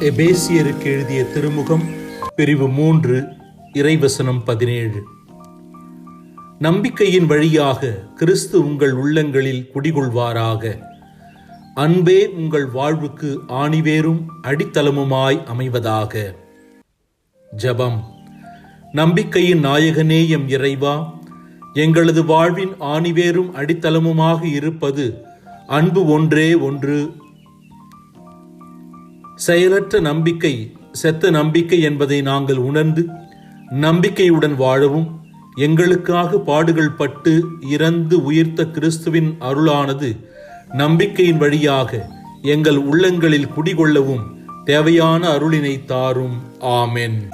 எபேசியருக்கு எழுதிய திருமுகம் பிரிவு மூன்று இறைவசனம் பதினேழு. நம்பிக்கையின் வழியாக கிறிஸ்து உங்கள் உள்ளங்களில் குடிகொள்வாராக. அன்பே உங்கள் வாழ்வுக்கு ஆணிவேரும் அடித்தளமுமாய் அமைவதாக. ஜெபம். நம்பிக்கையின் நாயகனே எம் இறைவா எங்களது வாழ்வின் ஆணிவேரும் அடித்தளமுமாக இருப்பது அன்பு ஒன்றே ஒன்று செயலற்ற நம்பிக்கை செத்த நம்பிக்கை என்பதை நாங்கள் உணர்ந்து நம்பிக்கையுடன் வாழவும் எங்களுக்காக பாடுகள் பட்டு இறந்து உயிர்த்த கிறிஸ்துவின் அருளானது நம்பிக்கையின் வழியாக எங்கள் உள்ளங்களில் குடிகொள்ளவும் தேவையான அருளினை தாரும். ஆமென்.